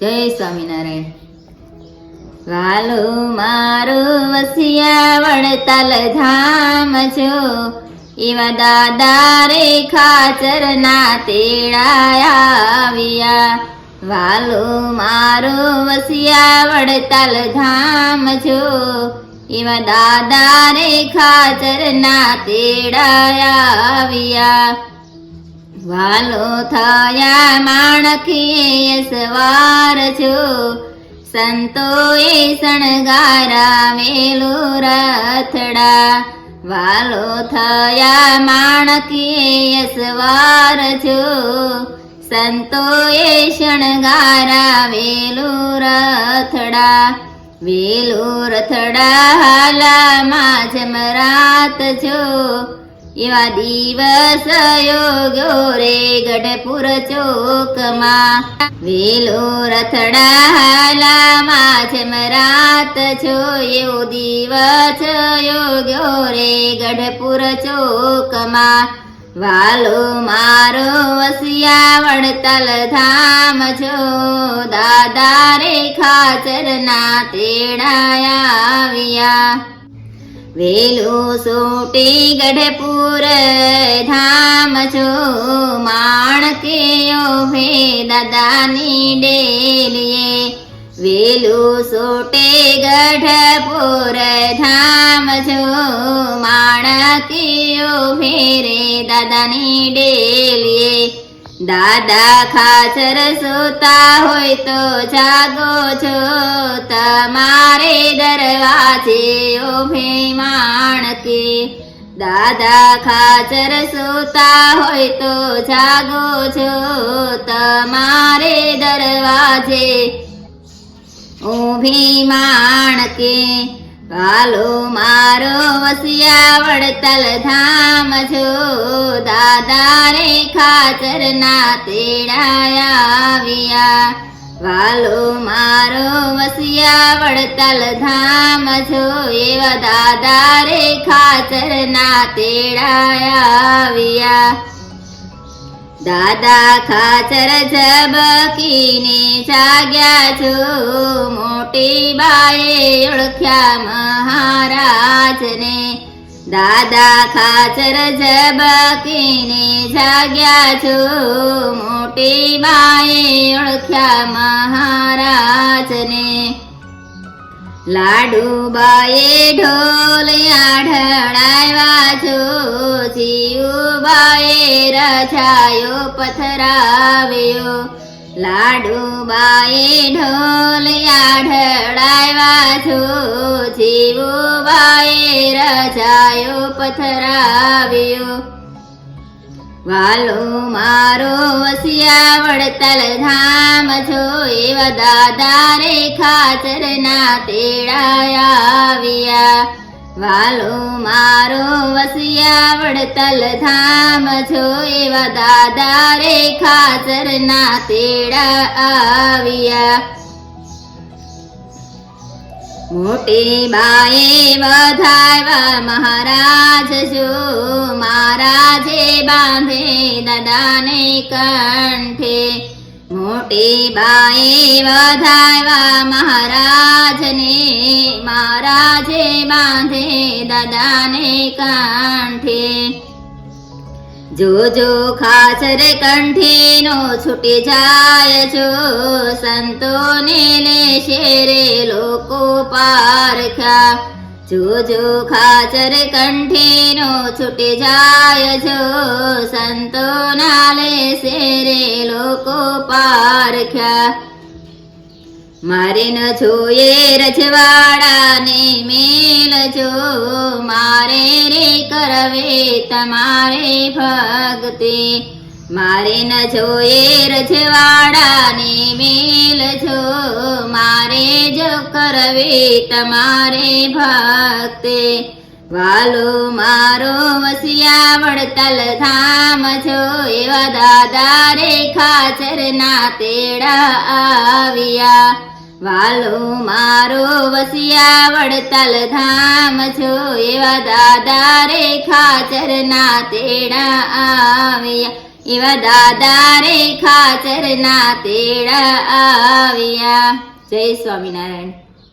જય સ્વામિનારાયણ. વાલુ મારું વસિયા વડતાલ ધામ છો. એવા દાદા રે ખાચરના તેડાયા આવ્યા. વાલો મારો વસિયા વડતાલ ધામ છો. એવા દાદા રે ખાચરના તેડાયા આવ્યા. વાલો થયા માણકીએ સવાર છો સંતોએ શણગારા વેલો રથડા. વાલો થયા માણકીએ સવાર છો સંતોએ શણગારા વેલો રથડા. વેલો રથડા હાલામાં જમરાત છો એવા દિવસ યોગ્યો રે ગઢપુર ચોકમાં વેલો રથડા હાલામાં જમરાત છો એવો દિવસ યોગ્યો રે ગઢપુર ચોકમાં વાલો મારો વસિયા વડતાલ ધામ છો દાદા રે ખાચરના તેડાયા આવ્યા વેલું સોટી ગઢપુર, ધામ છો, માણકેયો ભે દાદાની ડેલીએ. વેલું સોટે ગઢપુર, ધામ છો, માણકેયો ભેરે દાદાની ડેલીએ. દાદા ખાચર સોતા હોય તો જાગો છો. તમારે દરવાજે ઓભે માણકે દાદા ખાચર સોતા હોય તો જાગો છો. તમારે દરવાજે ઊભી માણકે વાલો મારો વસિયા વડતલ ધામ છો. દાદા રે ખાચરના તેડાયા આવ્યા. વાલો મારો વસિયા વડતલ ધામ છો. એવા દાદા રે ખાચરના તેડાયા આવ્યા. દાદા ખાચર ઝબકીને જાગ્યા છો. મોટી બાએ ઓળખ્યા મહારાજને. દાદા ખાચર ઝબકીને જાગ્યા છો. મોટી બાએ ઓળખ્યા મહારાજને. લાડુબાએ ઢોલ આઢળાવ્યા છો. જીવબાએ રચાયો, પથરાવ્યો. લાડુબાએ ઢોલ આઢળાવ્યા છો જીવબાએ રછાયો પથરાવ્યો. વાલો મારો વસિયા વડતલ ધામ છો, એવા દાદા રે ખાચરના તેડાયા આવ્યા. વાલો મારો વસિયાવડ વડતલ ધામ છો, એવા દાદા રે ખાચરના તેડા આવ્યા. મોટી બાએ વધાવ્યા મહારાજ જો મહારાજે બાંધે દાદાને કંઠે. મોટી બાએ વધાવ્યા મહારાજને મહારાજે બાંધે દાદાને કાંઠે. જોજો ખાચર કંઠીનો છૂટી જાય છો, સંતોને લેશે રે લોકો પારખા જોજો ખાચર કંઠીનો છૂટી જાય છો, સંતોના લેશે રે લોકો પારખ્યા. મારે ન જોઈએ રજવાડાને મેલ જો. મારે રે કરવે તમારે ભક્તિ. મારે ન જોઈએ રજવાડાને મેલ જો. મારે જો કરવે તમારે ભક્તિ. વાલો મારો વસિયા વડતલ ધામ છો, એવા દાદા રે ખાચરના તેડા આવ્યા. વાલો મારો વસિયા વડતલ ધામ છો, એવા દાદા રે ખાચરના તેડા આવ્યા. એવા દાદા રે ખાચરના તેડા આવ્યા. જય સ્વામિનારાયણ.